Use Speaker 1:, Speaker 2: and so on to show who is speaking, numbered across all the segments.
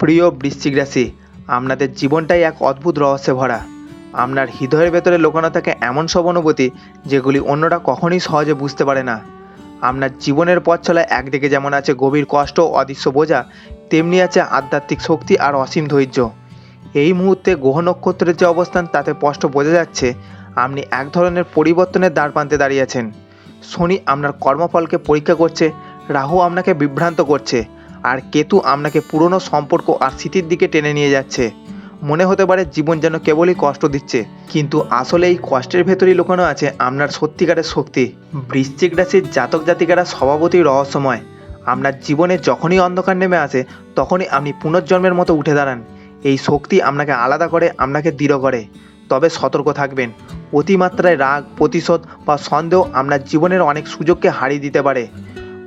Speaker 1: প্রিয় বৃশ্চিক রাশি, আপনাদের জীবনটাই এক অদ্ভুত রহস্যে ভরা। আপনার হৃদয়ের ভেতরে লোকানো থাকে এমন সব অনুভূতি যেগুলি অন্যরা কখনোই সহজে বুঝতে পারে না। আপনার জীবনের পথ চলায় একদিকে যেমন আছে গভীর কষ্ট অদৃশ্য বোঝা, তেমনি আছে আধ্যাত্মিক শক্তি আর অসীম ধৈর্য। এই মুহূর্তে গ্রহ নক্ষত্রের যে অবস্থান, তাতে স্পষ্ট বোঝা যাচ্ছে আপনি এক ধরনের পরিবর্তনের দ্বার প্রান্তে দাঁড়িয়েছেন শনি আপনার কর্মফলকে পরীক্ষা করছে, রাহু আপনাকে বিভ্রান্ত করছে। আর কেতু আপনাকে পুরনো সম্পর্ক আর স্মৃতির দিকে টেনে নিয়ে যাচ্ছে। মনে হতে পারে জীবন যেন কেবলই কষ্ট দিচ্ছে, কিন্তু আসলে এই কষ্টের ভেতরেই লুকানো আছে আপনার সত্যিকারের শক্তি। বৃশ্চিক রাশির জাতক জাতিকারা স্বভাবতই রহস্যময়। আপনার জীবনে যখনই অন্ধকার নেমে আসে, তখনই আপনি পুনর্জন্মের মতো উঠে দাঁড়ান। এই শক্তি আপনাকে আলাদা করে আপনাকে দৃঢ় করে। তবে সতর্ক থাকবেন, অতিমাত্রায় রাগ, প্রতিশোধ বা সন্দেহ আপনার জীবনের অনেক সুযোগকে হারিয়ে দিতে পারে।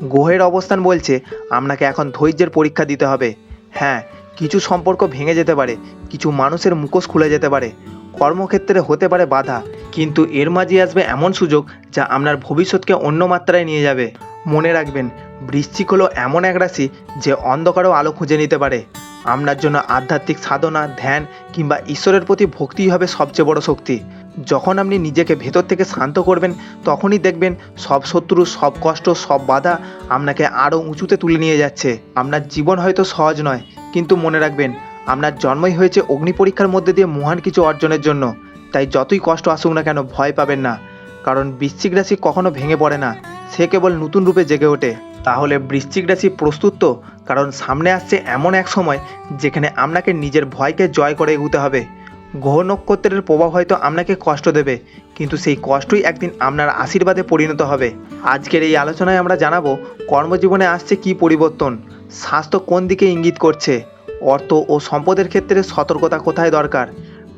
Speaker 1: গ্রহের অবস্থান বলছে, আপনাকে এখন ধৈর্যের পরীক্ষা দিতে হবে। হ্যাঁ কিছু সম্পর্ক ভেঙে যেতে পারে, কিছু মানুষের মুখোশ খুলে যেতে পারে। কর্মক্ষেত্রে হতে পারে বাধা, কিন্তু এর মাঝে আসবে এমন সুযোগ যা আপনার ভবিষ্যৎকে অন্য মাত্রায় নিয়ে যাবে। মনে রাখবেন, বৃশ্চিক হলো এমন এক রাশি যে অন্ধকারও আলো খুঁজে নিতে পারে। আপনার জন্য আধ্যাত্মিক সাধনা, ধ্যান কিংবা ঈশ্বরের প্রতি ভক্তিই হবে সবচেয়ে বড় শক্তি। যখন আপনি নিজেকে ভেতর থেকে শান্ত করবেন, তখনই দেখবেন সব শত্রু সব কষ্ট, সব বাধা আপনাকে আরও উঁচুতে তুলে নিয়ে যাচ্ছে। আপনার জীবন হয়তো সহজ নয়, কিন্তু মনে রাখবেন, আপনার জন্মই হয়েছে অগ্নি পরীক্ষার মধ্যে দিয়ে মহান কিছু অর্জনের জন্য। তাই যতই কষ্ট আসুক না কেন, ভয় পাবেন না। কারণ বৃশ্চিক রাশি কখনো ভেঙে পড়ে না, সে কেবল নতুন রূপে জেগে ওঠে। তাহলে বৃশ্চিক রাশি প্রস্তুত তো? কারণ সামনে আসছে এমন এক সময় যেখানে আপনাকে নিজের ভয়কে জয় করে এগুতে হবে। গ্রহ নক্ষত্রের প্রভাব হয়তো আপনাকে কষ্ট দেবে, কিন্তু সেই কষ্টই একদিন আপনার আশীর্বাদে পরিণত হবে। আজকের এই আলোচনায় আমরা জানাব, কর্মজীবনে আসছে কি পরিবর্তন, স্বাস্থ্য কোন দিকে ইঙ্গিত করছে, অর্থ ও সম্পদের ক্ষেত্রে সতর্কতা কোথায় দরকার,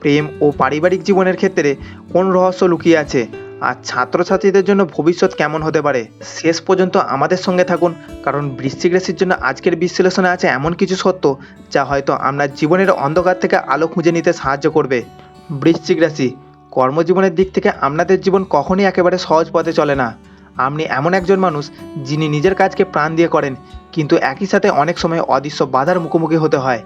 Speaker 1: প্রেম ও পারিবারিক জীবনের ক্ষেত্রে কোন রহস্য লুকিয়ে আছে আর ছাত্রছাত্রীদের জন্য ভবিষ্যৎ কেমন হতে পারে, শেষ পর্যন্ত আমাদের সঙ্গে থাকুন, কারণ বৃশ্চিক রাশির জন্য আজকের বিশ্লেষণে আছে এমন কিছু সত্য যা হয়তো আপনার জীবনের অন্ধকার থেকে আলো খুঁজে নিতে সাহায্য করবে। বৃশ্চিক রাশি, কর্মজীবনের দিক থেকে আপনাদের জীবন কখনই একেবারে সহজ পথে চলে না। আপনি এমন একজন মানুষ যিনি নিজের কাজকে প্রাণ দিয়ে করেন, কিন্তু একই সাথে অনেক সময় অদৃশ্য বাধার মুখোমুখি হতে হয়।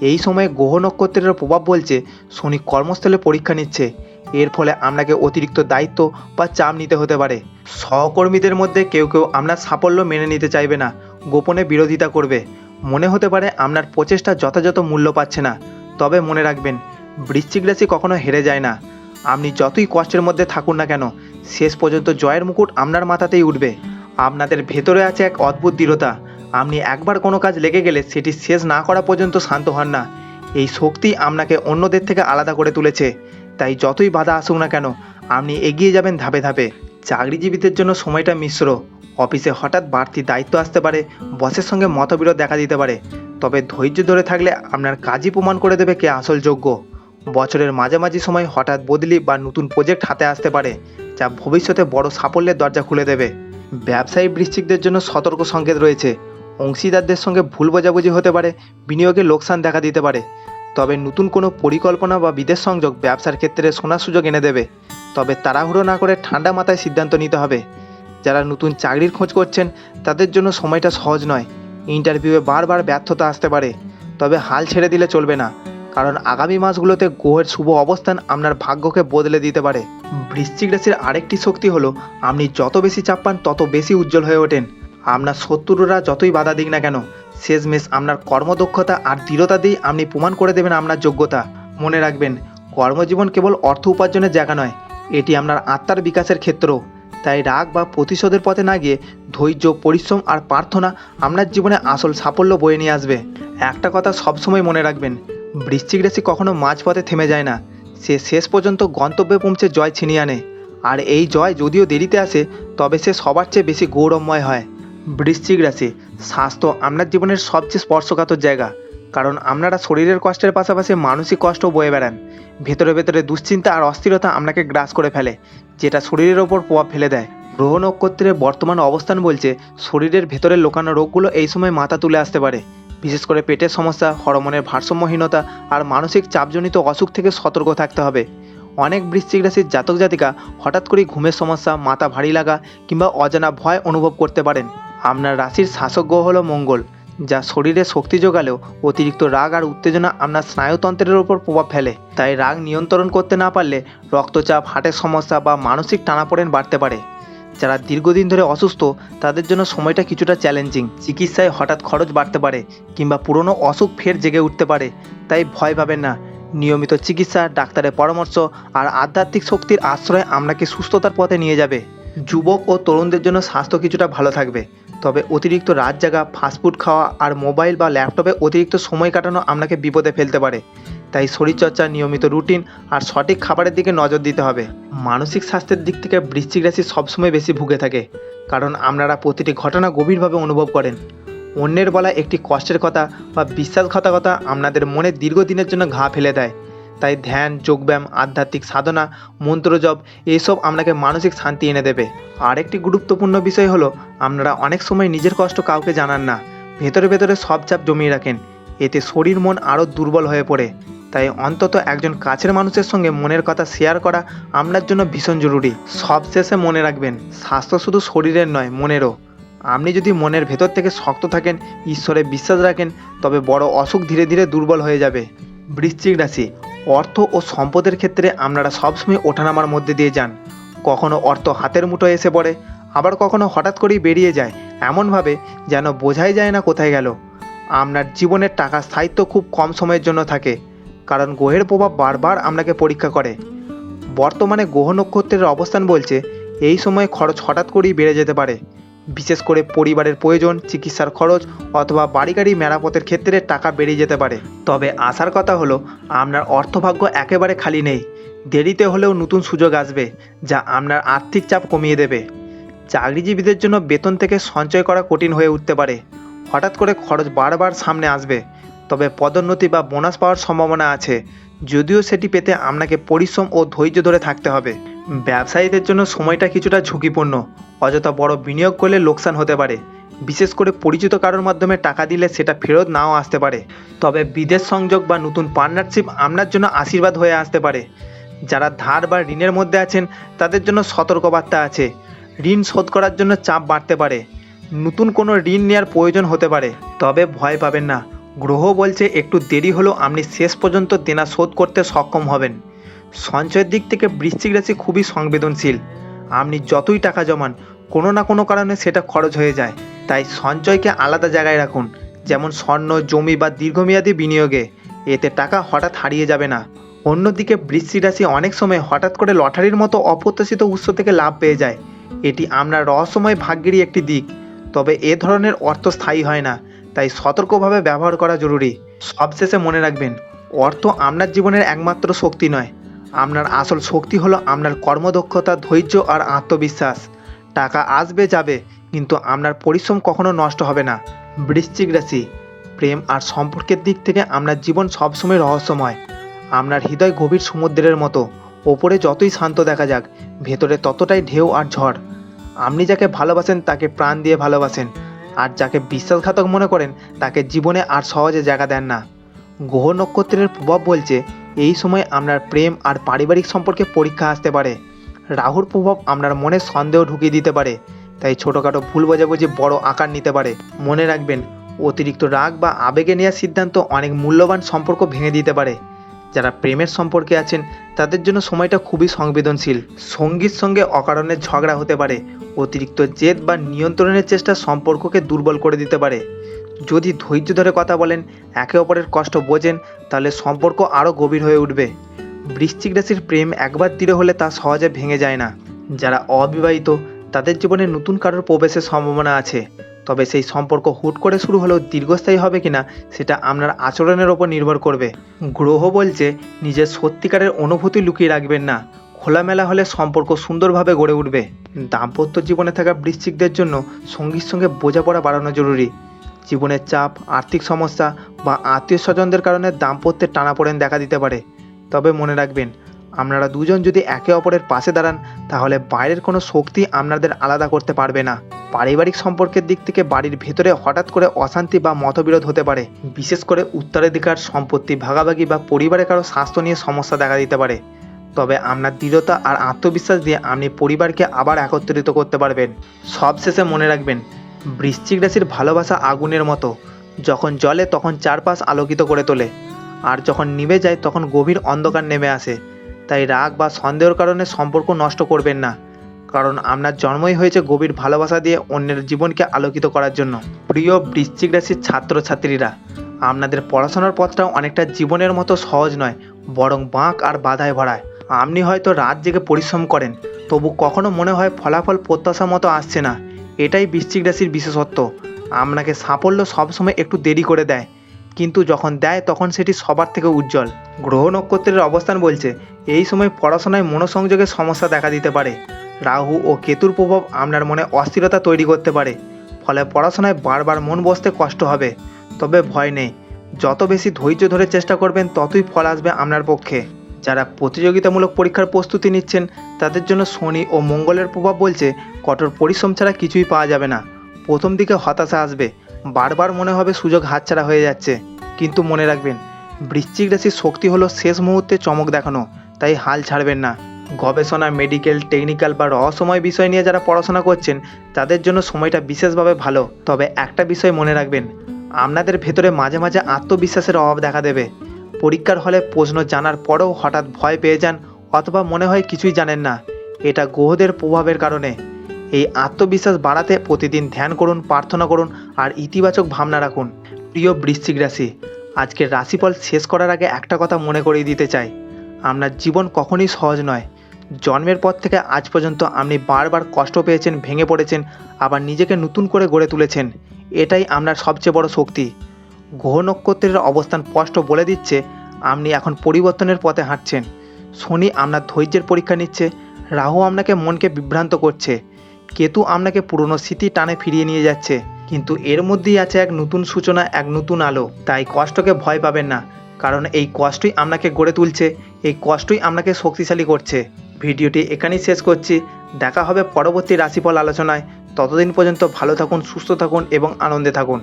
Speaker 1: এই সময়ে গ্রহ নক্ষত্রের প্রভাব বলছে, শনি কর্মস্থলে পরীক্ষা নিচ্ছে। এর ফলে আপনাকে অতিরিক্ত দায়িত্ব বা চাপ নিতে হতে পারে। সহকর্মীদের মধ্যে কেউ কেউ আপনার সাফল্য মেনে নিতে চাইবে না, গোপনে বিরোধিতা করবে। মনে হতে পারে আপনার প্রচেষ্টা যথাযথ মূল্য পাচ্ছে না। তবে মনে রাখবেন, বৃশ্চিক রাশি কখনো হেরে যায় না। আপনি যতই কষ্টের মধ্যে থাকুন না কেন, শেষ পর্যন্ত জয়ের মুকুট আপনার মাথাতেই উঠবে। আপনাদের ভেতরে আছে এক অদ্ভুত দৃঢ়তা। আপনি একবার কোনো কাজ লেগে গেলে সেটি শেষ না করা পর্যন্ত শান্ত হন না। এই শক্তি আপনাকে অন্যদের থেকে আলাদা করে তুলেছে। তাই যতই বাধা আসুক না কেন, আপনি এগিয়ে যাবেন ধাপে ধাপে। চাকরিজীবীদের জন্য সময়টা মিশ্র। অফিসে হঠাৎ বাড়তি দায়িত্ব আসতে পারে, বসের সঙ্গে মতবিরোধ দেখা দিতে পারে। তবে ধৈর্য ধরে থাকলে আপনার কাজই প্রমাণ করে দেবে কে আসল যোগ্য। বছরের মাঝামাঝি সময় হঠাৎ বদলি বা নতুন প্রজেক্ট হাতে আসতে পারে, যা ভবিষ্যতে বড় সাফল্যের দরজা খুলে দেবে। ব্যবসায়ী বৃশ্চিকদের জন্য সতর্ক সংকেত রয়েছে। অংশীদারদের সঙ্গে ভুল বোঝাবুঝি হতে পারে, বিনিয়োগে লোকসান দেখা দিতে পারে। তবে নতুন কোনো পরিকল্পনা বা বিদেশ সংযোগ ব্যবসার ক্ষেত্রে সোনার সুযোগ এনে দেবে। তবে তাড়াহুড়ো না করে ঠান্ডা মাথায় সিদ্ধান্ত নিতে হবে। যারা নতুন চাকরির খোঁজ করছেন, তাদের জন্য সময়টা সহজ নয়। ইন্টারভিউয়ে বারবার ব্যর্থতা আসতে পারে। তবে হাল ছেড়ে দিলে চলবে না। কারণ আগামী মাসগুলোতে গ্রহের শুভ অবস্থান আপনার ভাগ্যকে বদলে দিতে পারে। বৃশ্চিক রাশির আরেকটি শক্তি হলো, আপনি যত বেশি চাপ পান, তত বেশি উজ্জ্বল হয়ে ওঠেন। আপনার শত্রুরা যতই বাধা দিক না কেন শেষমেশ আপনার কর্মদক্ষতা আর দৃঢ়তা দিয়েই আপনি প্রমাণ করে দেবেন আপনার যোগ্যতা। মনে রাখবেন, কর্মজীবন কেবল অর্থ উপার্জনের জায়গা নয়, এটি আপনার আত্মার বিকাশের ক্ষেত্র। তাই রাগ বা প্রতিশোধের পথে না গিয়ে ধৈর্য, পরিশ্রম আর প্রার্থনা আপনার জীবনে আসল সাফল্য বয়ে নিয়ে আসবে। একটা কথা সবসময় মনে রাখবেন, বৃশ্চিক রাশি কখনো মাঝপথে থেমে যায় না। সে শেষ পর্যন্ত গন্তব্যে পৌঁছে জয় ছিনিয়ে আনে। আর এই জয় যদিও দেরিতে আসে, তবে সে সবার চেয়ে বেশি গৌরবময় হয়। বৃশ্চিক রাশি, স্বাস্থ্য আপনার জীবনের সবচেয়ে স্পর্শকাতর জায়গা। কারণ আপনারা শরীরের কষ্টের পাশাপাশি মানসিক কষ্ট বয়ে বেড়ান। ভেতরে ভেতরে দুশ্চিন্তা আর অস্থিরতা আপনাকে গ্রাস করে ফেলে, যেটা শরীরের ওপর প্রভাব ফেলে দেয়। গ্রহ নক্ষত্রের বর্তমান অবস্থান বলছে, শরীরের ভেতরে লোকানো রোগগুলো এই সময় মাথা তুলে আসতে পারে। বিশেষ করে পেটের সমস্যা, হরমোনের ভারসাম্যহীনতা আর মানসিক চাপজনিত অসুখ থেকে সতর্ক থাকতে হবে। অনেক বৃশ্চিক রাশির জাতক জাতিকা হঠাৎ করেই ঘুমের সমস্যা, মাথা ভারী লাগা কিংবা অজানা ভয় অনুভব করতে পারেন। আপনার রাশির শাসক গ্রহ হলো মঙ্গল, যা শরীরে শক্তি যোগালেও অতিরিক্ত রাগ আর উত্তেজনা আপনার স্নায়ুতন্ত্রের ওপর প্রভাব ফেলে। তাই রাগ নিয়ন্ত্রণ করতে না পারলে রক্তচাপ, হার্টের সমস্যা বা মানসিক টানাপোড়েন বাড়তে পারে। যারা দীর্ঘদিন ধরে অসুস্থ, তাদের জন্য সময়টা কিছুটা চ্যালেঞ্জিং চিকিৎসায় হঠাৎ খরচ বাড়তে পারে কিংবা পুরনো অসুখ ফের জেগে উঠতে পারে। তাই ভয় পাবেন না। নিয়মিত চিকিৎসা, ডাক্তারের পরামর্শ আর আধ্যাত্মিক শক্তির আশ্রয় আপনাকে সুস্থতার পথে নিয়ে যাবে। যুবক ও তরুণদের জন্য স্বাস্থ্য কিছুটা ভালো থাকবে। তবে অতিরিক্ত রাত জাগা ফাস্টফুড খাওয়া আর মোবাইল বা ল্যাপটপে অতিরিক্ত সময় কাটানো আপনাকে বিপদে ফেলতে পারে। তাই শরীরচর্চা, নিয়মিত রুটিন আর সঠিক খাবারের দিকে নজর দিতে হবে। মানসিক স্বাস্থ্যের দিক থেকে বৃশ্চিক রাশি সবসময় বেশি ভুগে থাকে, কারণ আপনারা প্রতিটি ঘটনা গভীরভাবে অনুভব করেন। অন্যের বলা একটি কষ্টের কথা বা বিশ্বাসঘাতকতা আপনাদের মনে দীর্ঘদিনের জন্য ঘা ফেলে দেয়। তাই ধ্যান, যোগব্যায়াম, আধ্যাত্মিক সাধনা মন্ত্রজপ এইসব আপনাকে মানসিক শান্তি এনে দেবে। আরেকটি গুরুত্বপূর্ণ বিষয় হলো, আপনারা অনেক সময় নিজের কষ্ট কাউকে জানান না। ভেতরে ভেতরে সব চাপ জমিয়ে রাখেন। এতে শরীর মন আরও দুর্বল হয়ে পড়ে। তাই অন্তত একজন কাছের মানুষের সঙ্গে মনের কথা শেয়ার করা আপনার জন্য ভীষণ জরুরি। সবশেষে মনে রাখবেন, স্বাস্থ্য শুধু শরীরের নয়, মনেরও। আপনি যদি মনের ভেতর থেকে শক্ত থাকেন, ঈশ্বরে বিশ্বাস রাখেন, তবে বড় অসুখ ধীরে ধীরে দুর্বল হয়ে যাবে। বৃশ্চিক রাশি অর্থ ও সম্পদের ক্ষেত্রে আপনারা সবসময় ওঠানামার মধ্যে দিয়ে যান। কখনো অর্থ হাতের মুঠোয় এসে পড়ে, আবার কখনো হঠাৎ করেই বেরিয়ে যায়, এমনভাবে যেন বোঝাই যায় না কোথায় গেল। আপনার জীবনের টাকা স্থায়িত্ব খুব কম সময়ের জন্য থাকে, কারণ গ্রহের প্রভাব বারবার আপনাকে পরীক্ষা করে। বর্তমানে গ্রহ নক্ষত্রের অবস্থান বলছে, এই সময়ে খরচ হঠাৎ করেই বেড়ে যেতে পারে। বিশেষ করে পরিবারের প্রয়োজন, চিকিৎসার খরচ অথবা বাড়ি গাড়ি মেরামতের ক্ষেত্রে টাকা বেড়ে যেতে পারে। তবে আসার কথা হলো, আপনার অর্থভাগ্য একেবারে খালি নেই। দেরিতে হলেও নতুন সুযোগ আসবে, যা আপনার আর্থিক চাপ কমিয়ে দেবে। চাকরিজীবীদের জন্য বেতন থেকে সঞ্চয় করা কঠিন হয়ে উঠতে পারে। হঠাৎ করে খরচ বারবার সামনে আসবে, তবে পদোন্নতি বা বোনাস পাওয়ার সম্ভাবনা আছে। যদিও সেটি পেতে আপনাকে পরিশ্রম ও ধৈর্য ধরে থাকতে হবে। ব্যবসায়ীদের জন্য সময়টা কিছুটা ঝুঁকিপূর্ণ। অযথা বড় বিনিয়োগ করলে লোকসান হতে পারে। বিশেষ করে পরিচিত কারোর মাধ্যমে টাকা দিলে সেটা ফেরত নাও আসতে পারে। তবে বিদেশ সংযোগ বা নতুন পার্টনারশিপ আপনার জন্য আশীর্বাদ হয়ে আসতে পারে। যারা ধার বা ঋণের মধ্যে আছেন, তাদের জন্য সতর্কবার্তা আছে। ঋণ শোধ করার জন্য চাপ বাড়তে পারে। নতুন কোনো ঋণ নেওয়ার প্রয়োজন হতে পারে। তবে ভয় পাবেন না। গ্রহ বলছে একটু দেরি হলেও আপনি শেষ পর্যন্ত দেনা শোধ করতে সক্ষম হবেন। সঞ্চয়ের দিক থেকে বৃশ্চিক রাশি খুবই সংবেদনশীল। আপনি যতই টাকা জমান, কোনো না কোনো কারণে সেটা খরচ হয়ে যায়। তাই সঞ্চয়কে আলাদা জায়গায় রাখুন, যেমন স্বর্ণ, জমি বা দীর্ঘমেয়াদী বিনিয়োগে। এতে টাকা হঠাৎ হারিয়ে যাবে না। অন্যদিকে বৃশ্চিক রাশি অনেক সময় হঠাৎ করে লটারির মতো অপ্রত্যাশিত উৎস থেকে লাভ পেয়ে যায়। এটি আপনার রহস্যময় ভাগ্যেরই একটি দিক। তবে এ ধরনের অর্থ স্থায়ী হয় না, তাই সতর্কভাবে ব্যবহার করা জরুরি। সবশেষে মনে রাখবেন, অর্থ আপনার জীবনের একমাত্র শক্তি নয়। আপনার আসল শক্তি হলো আপনার কর্মদক্ষতা, ধৈর্য আর আত্মবিশ্বাস। টাকা আসবে, যাবে, কিন্তু আপনার পরিশ্রম কখনো নষ্ট হবে না। বৃশ্চিক রাশি, প্রেম আর সম্পর্কের দিক থেকে আপনার জীবন সবসময় রহস্যময়। আপনার হৃদয় গভীর সমুদ্রের মতো। ওপরে যতই শান্ত দেখা যাক, ভেতরে ততটাই ঢেউ আর ঝড়। আপনি যাকে ভালোবাসেন, তাকে প্রাণ দিয়ে ভালোবাসেন। আর যাকে বিশ্বাসঘাতক মনে করেন, তাকে জীবনে আর সহজে জায়গা দেন না। গ্রহ নক্ষত্রের প্রভাব বলছে এই সময় আপনার প্রেম আর পারিবারিক সম্পর্কে পরীক্ষা আসতে পারে। রাহুর প্রভাব আপনার মনে সন্দেহ ঢুকিয়ে দিতে পারে, তাই ছোটোখাটো ভুল বোঝাবুঝি বড় আকার নিতে পারে। মনে রাখবেন, অতিরিক্ত রাগ বা আবেগে নেওয়ার সিদ্ধান্ত অনেক মূল্যবান সম্পর্ক ভেঙে দিতে পারে। যারা প্রেমের সম্পর্কে আছেন, তাদের জন্য সময়টা খুবই সংবেদনশীল। সঙ্গীর সঙ্গে অকারণে ঝগড়া হতে পারে, অতিরিক্ত জেদ বা নিয়ন্ত্রণের চেষ্টা সম্পর্ককে দুর্বল করে দিতে পারে। যদি ধৈর্য ধরে কথা বলেন, একে অপরের কষ্ট বোঝেন, তাহলে সম্পর্ক আরও গভীর হয়ে উঠবে। বৃশ্চিক রাশির প্রেম একবার দৃঢ় হলে তা সহজে ভেঙে যায় না। যারা অবিবাহিত, তাদের জীবনে নতুন কারোর প্রবেশের সম্ভাবনা আছে। তবে সেই সম্পর্ক হুট করে শুরু হলেও দীর্ঘস্থায়ী হবে কিনা, সেটা আপনার আচরণের ওপর নির্ভর করবে। গ্রহ বলছে, নিজের সত্যিকারের অনুভূতি লুকিয়ে রাখবেন না। খোলামেলা হলে সম্পর্ক সুন্দরভাবে গড়ে উঠবে। দাম্পত্য জীবনে থাকা বৃশ্চিকদের জন্য সঙ্গীর সঙ্গে বোঝাপড়া বাড়ানো জরুরি। জীবনের চাপ, আর্থিক সমস্যা বা আত্মীয় স্বজনদের কারণে দাম্পত্যের টানাপোড়েন দেখা দিতে পারে। তবে মনে রাখবেন, আপনারা দুজন যদি একে অপরের পাশে দাঁড়ান, তাহলে বাইরের কোনো শক্তি আপনাদের আলাদা করতে পারবে না। পারিবারিক সম্পর্কের দিক থেকে বাড়ির ভেতরে হঠাৎ করে অশান্তি বা মতবিরোধ হতে পারে। বিশেষ করে উত্তরাধিকার, সম্পত্তি ভাগাভাগি বা পরিবারে কারও স্বাস্থ্য নিয়ে সমস্যা দেখা দিতে পারে। তবে আপনার দৃঢ়তা আর আত্মবিশ্বাস দিয়ে আপনি পরিবারকে আবার একত্রিত করতে পারবেন। সবশেষে মনে রাখবেন বৃশ্চিক রাশির ভালোবাসা আগুনের মতো। যখন জলে, তখন চারপাশ আলোকিত করে তোলে। আর যখন নিভে যায়, তখন গভীর অন্ধকার নেমে আসে। তাই রাগ বা সন্দেহের কারণে সম্পর্ক নষ্ট করবেন না। কারণ আপনার জন্মই হয়েছে গভীর ভালোবাসা দিয়ে অন্যের জীবনকে আলোকিত করার জন্য। প্রিয় বৃশ্চিক রাশির ছাত্রছাত্রীরা, আপনাদের পড়াশোনার পথটা অনেকটা জীবনের মতো সহজ নয়, বরং বাঁক আর বাধায় ভরায় আপনি হয়তো রাত জেগে পরিশ্রম করেন, তবু কখনো মনে হয় ফলাফল প্রত্যাশা মতো আসছে না। এটাই বৃশ্চিক রাশির বিশেষত্ব। আপনাকে সাফল্য সবসময় একটু দেরি করে দেয়। কিন্তু যখন দেয়, তখন সেটি সবার থেকে উজ্জ্বল। গ্রহ নক্ষত্রের অবস্থান বলছে, এই সময় পড়াশোনায় মনোসংযোগের সমস্যা দেখা দিতে পারে। রাহু ও কেতুর প্রভাব আপনার মনে অস্থিরতা তৈরি করতে পারে। ফলে পড়াশোনায় বারবার মন বসতে কষ্ট হবে। তবে ভয় নেই, যত বেশি ধৈর্য ধরে চেষ্টা করবেন, ততই ফল আসবে আপনার পক্ষে। যারা প্রতিযোগিতামূলক পরীক্ষার প্রস্তুতি নিচ্ছেন, তাদের জন্য শনি ও মঙ্গলের প্রভাব বলছে কঠোর পরিশ্রম ছাড়া কিছুই পাওয়া যাবে না। প্রথম দিকে হতাশা আসবে, বারবার মনে হবে সুযোগ হাতছাড়া হয়ে যাচ্ছে। কিন্তু মনে রাখবেন, বৃশ্চিক রাশির শক্তি হলো শেষ মুহূর্তে চমক দেখানো, তাই হাল ছাড়বেন না। গবেষণা মেডিকেল টেকনিক্যাল বা রহস্যময় বিষয় নিয়ে যারা পড়াশোনা করছেন, তাদের জন্য সময়টা বিশেষভাবে ভালো। তবে একটা বিষয় মনে রাখবেন, আপনাদের ভেতরে মাঝে মাঝে আত্মবিশ্বাসের অভাব দেখা দেবে। পরীক্ষার হলে প্রশ্ন জানার পরেও হঠাৎ ভয় পেয়ে যান অথবা মনে হয় কিছুই জানেন না। এটা গ্রহদের প্রভাবের কারণে। এই আত্মবিশ্বাস বাড়াতে প্রতিদিন ধ্যান করুন, প্রার্থনা করুন আর ইতিবাচক ভাবনা রাখুন। প্রিয় বৃশ্চিক রাশি, আজকের রাশিফল শেষ করার আগে একটা কথা মনে করিয়ে দিতে চাই। আপনার জীবন কখনই সহজ নয়। জন্মের পর থেকে আজ পর্যন্ত আপনি বারবার কষ্ট পেয়েছেন, ভেঙে পড়েছেন, আবার নিজেকে নতুন করে গড়ে তুলেছেন। এটাই আপনার সবচেয়ে বড় শক্তি। গ্রহ নক্ষত্রের অবস্থান স্পষ্ট বলে দিচ্ছে আপনি এখন পরিবর্তনের পথে হাঁটছেন। শনি আপনার ধৈর্যের পরীক্ষা নিচ্ছে, রাহু আপনাকে মনকে বিভ্রান্ত করছে। কেতু আপনাকে পুরনো স্মৃতি টানে ফিরিয়ে নিয়ে যাচ্ছে। কিন্তু এর মধ্যেই আছে এক নতুন সূচনা, এক নতুন আলো। তাই কষ্টকে ভয় পাবেন না, কারণ এই কষ্টই আপনাকে গড়ে তুলছে, এই কষ্টই আপনাকে শক্তিশালী করছে। ভিডিওটি এখানেই শেষ করছি। দেখা হবে পরবর্তী রাশিফল আলোচনায়। ততদিন পর্যন্ত ভালো থাকুন, সুস্থ থাকুন এবং আনন্দে থাকুন।